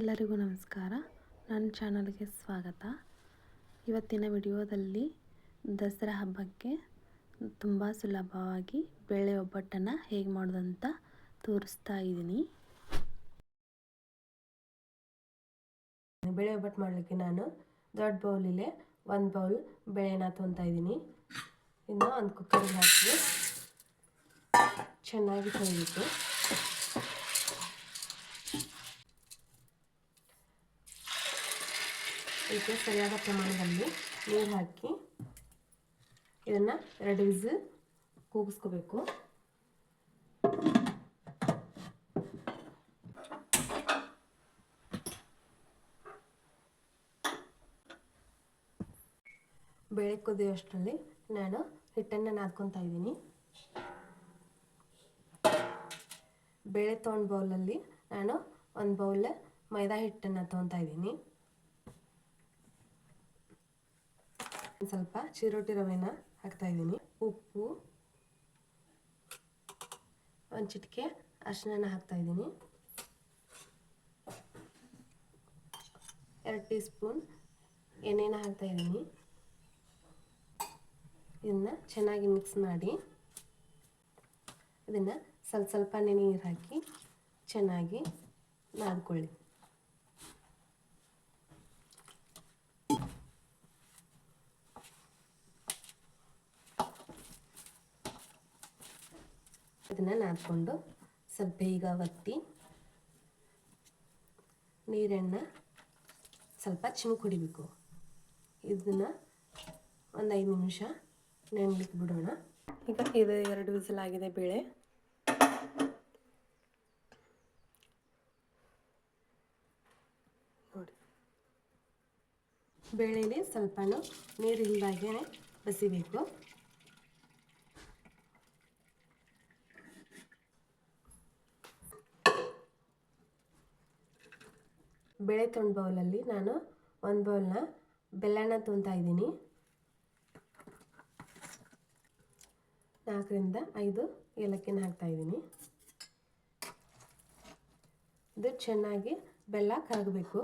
ಎಲ್ಲರಿಗೂ ನಮಸ್ಕಾರ. ನನ್ನ ಚಾನಲ್ಗೆ ಸ್ವಾಗತ. ಇವತ್ತಿನ ವಿಡಿಯೋದಲ್ಲಿ ದಸರಾ ಹಬ್ಬಕ್ಕೆ ತುಂಬ ಸುಲಭವಾಗಿ ಬೇಳೆ ಒಬ್ಬಟ್ಟನ್ನು ಹೇಗೆ ಮಾಡೋದಂತ ತೋರಿಸ್ತಾ ಇದ್ದೀನಿ. ಬೇಳೆ ಒಬ್ಬಟ್ಟು ಮಾಡಲಿಕ್ಕೆ ನಾನು ದೊಡ್ಡ ಬೌಲಿಲೆ ಒಂದು ಬೌಲ್ ಬೇಳೆನ ತೊಗೊತಾ ಇದ್ದೀನಿ. ಇನ್ನು ಒಂದು ಕುಕ್ಕರ್ಗೆ ಹಾಕಿ ಚೆನ್ನಾಗಿ ತೊಳಿಬೇಕು ಇದಕ್ಕೆ ಸರಿಯಾದ ಪ್ರಮಾಣದಲ್ಲಿ ನೀರು ಹಾಕಿ ಇದನ್ನು ಎರಡು ವಿಸಿಲ್ ಕೂಗಿಸ್ಕೋಬೇಕು. ಬೇಳೆ ಕುದಿಯೋಷ್ಟರಲ್ಲಿ ನಾನು ಹಿಟ್ಟನ್ನು ನಾದ್ಕೊತಾ ಇದ್ದೀನಿ. ಬೇಳೆ ತೊಗೊಂಡು ಬೌಲಲ್ಲಿ ನಾನು ಒಂದು ಬೌಲ್ ಮೈದಾ ಹಿಟ್ಟನ್ನು ತೊಗೊತಾ ಇದ್ದೀನಿ. ಸ್ವಲ್ಪ ಚಿರೋಟಿ ರವೆನ ಹಾಕ್ತಾ ಇದ್ದೀನಿ. ಉಪ್ಪು, ಒಂದು ಚಿಟಿಕೆ ಅರಿಶಿನ ಹಾಕ್ತಾ ಇದ್ದೀನಿ. ಎರಡು ಟೀ ಸ್ಪೂನ್ ಎಣ್ಣೆನ ಹಾಕ್ತಾ ಇದ್ದೀನಿ. ಇದನ್ನು ಚೆನ್ನಾಗಿ ಮಿಕ್ಸ್ ಮಾಡಿ, ಇದನ್ನು ಸ್ವಲ್ಪ ಸ್ವಲ್ಪನೇ ನೀರು ಹಾಕಿ ಚೆನ್ನಾಗಿ ನಾದ್ಕೊಳ್ಳಿ ಇದನ್ನು ನಾದ್ಕೊಂಡು ಸ್ವಲ್ಪ ಬೇಗ ಒತ್ತಿ ನೀರನ್ನು ಸ್ವಲ್ಪ ಚಿಮುಕ್ ಹೊಡಿಬೇಕು. ಇದನ್ನು ಒಂದು ಐದು ನಿಮಿಷ ನೆನ್ಲಿಕ್ಕೆ ಬಿಡೋಣ. ಈಗ ಇದು ಎರಡು ವಿಸಲ್ ಆಗಿದೆ ಬೇಳೆ. ನೋಡಿ. ಬೇಳೆಯಲ್ಲಿ ಸ್ವಲ್ಪ ನೀರು ಇಲ್ದಾಗೆ ಬಸಿಬೇಕು. ಬೇಳೆ ತುಂಡು ಬೌಲಲ್ಲಿ ನಾನು ಒಂದು ಬೌಲ್ನ ಬೆಲ್ಲನ ತುಂಬ್ತಾ ಇದ್ದೀನಿ. ನಾಲ್ಕರಿಂದ ಐದು ಏಲಕ್ಕಿನ ಹಾಕ್ತಾ ಇದ್ದೀನಿ. ಇದು ಚೆನ್ನಾಗಿ ಬೆಲ್ಲ ಕರಗಬೇಕು.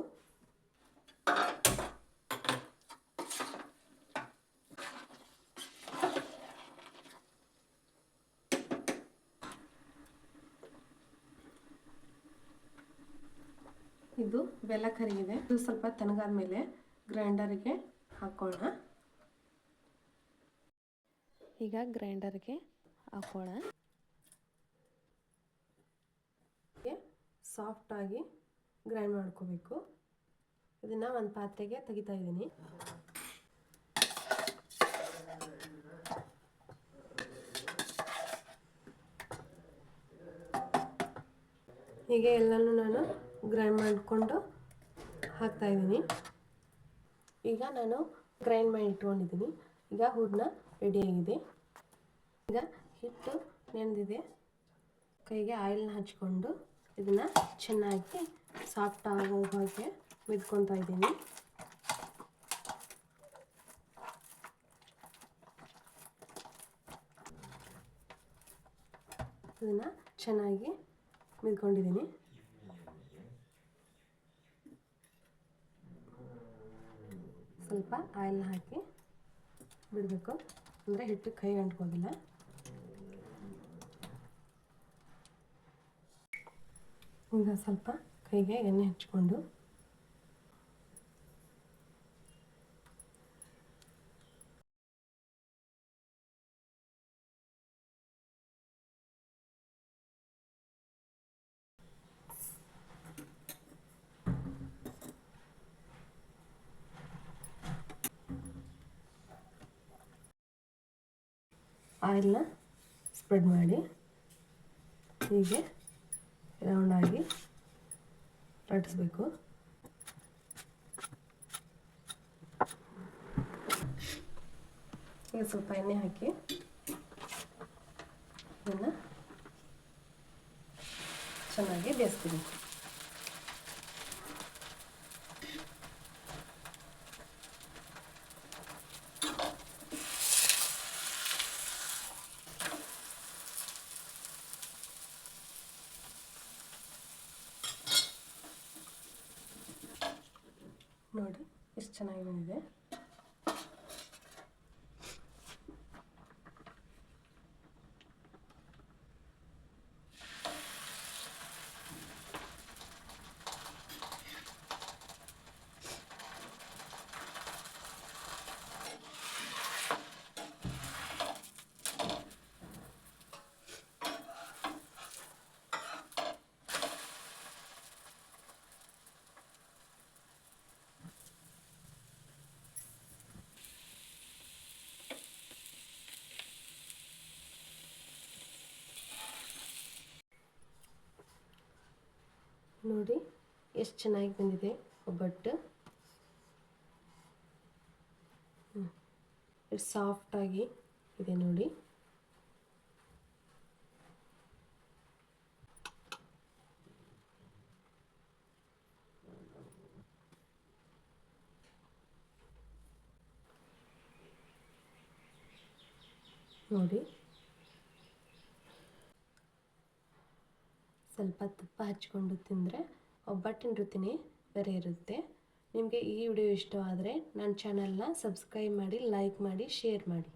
ಇದು ಬೆಲ್ಲ ಕರಿಗಿದೆ. ಇದು ಸ್ವಲ್ಪ ತನಗಾದ ಮೇಲೆ ಗ್ರೈಂಡರ್ಗೆ ಹಾಕೋಣ ಈಗ ಗ್ರೈಂಡರ್ಗೆ ಹಾಕೋಣ ಸಾಫ್ಟಾಗಿ ಗ್ರೈಂಡ್ ಮಾಡ್ಕೋಬೇಕು. ಇದನ್ನು ಒಂದು ಪಾತ್ರೆಗೆ ತೆಗಿತಾ ಇದ್ದೀನಿ. ಹೀಗೆ ಎಲ್ಲನೂ ನಾನು ಗ್ರೈಂಡ್ ಮಾಡಿಕೊಂಡು ಹಾಕ್ತಾಯಿದ್ದೀನಿ ಈಗ ನಾನು ಗ್ರೈಂಡ್ ಮಾಡಿ ಇಟ್ಕೊಂಡಿದ್ದೀನಿ. ಈಗ ಹೂರಣ ರೆಡಿಯಾಗಿದೆ ಈಗ ಹಿಟ್ಟು ನೆನೆದಿದೆ. ಕೈಗೆ ಆಯಿಲ್ನ ಹಚ್ಕೊಂಡು ಇದನ್ನು ಚೆನ್ನಾಗಿ ಸಾಫ್ಟ್ ಆಗೋ ಹಾಗೆ ಮಿದ್ಕೊತಾ ಇದ್ದೀನಿ. ಇದನ್ನು ಚೆನ್ನಾಗಿ ಮಿದ್ಕೊಂಡಿದ್ದೀನಿ. ಸ್ವಲ್ಪ ಆಯಿಲ್ನ ಹಾಕಿ ಬಿಡಬೇಕು. ಅಂದರೆ ಹಿಟ್ಟು ಕೈ ಅಂಟ್ಕೋದಿಲ್ಲ ಈಗ ಸ್ವಲ್ಪ ಕೈಗೆ ಎಣ್ಣೆ ಹಚ್ಕೊಂಡು ಆಯಿಲ್ನ ಸ್ಪ್ರೆಡ್ ಮಾಡಿ ಹೀಗೆ ರೌಂಡಾಗಿ ಲಟ್ಟಿಸ್ಬೇಕು. ಈಗ ಸ್ವಲ್ಪ ಎಣ್ಣೆ ಹಾಕಿ ಇದನ್ನು ಚೆನ್ನಾಗಿ ಬೇಯಿಸ್ತೀನಿ ನೋಡಿ ಎಷ್ಟು ಚೆನ್ನಾಗಿ ಬಂದಿದೆ. ನೋಡಿ ಎಷ್ಟು ಚೆನ್ನಾಗಿ ಬಂದಿದೆ ಒಬ್ಬಟ್ಟು. ಎಷ್ಟು ಸಾಫ್ಟಾಗಿ ಇದೆ ನೋಡಿ. ನೋಡಿ ಸ್ವಲ್ಪ ತುಪ್ಪ ಹಚ್ಕೊಂಡು ತಿಂದರೆ ಒಬ್ಬಟ್ಟಿನ ರುಚಿನೇ ಬೇರೆ ಇರುತ್ತೆ. ನಿಮಗೆ ಈ ವಿಡಿಯೋ ಇಷ್ಟವಾದರೆ ನನ್ನ ಚಾನಲ್ನ ಸಬ್ಸ್ಕ್ರೈಬ್ ಮಾಡಿ ಲೈಕ್ ಮಾಡಿ ಶೇರ್ ಮಾಡಿ.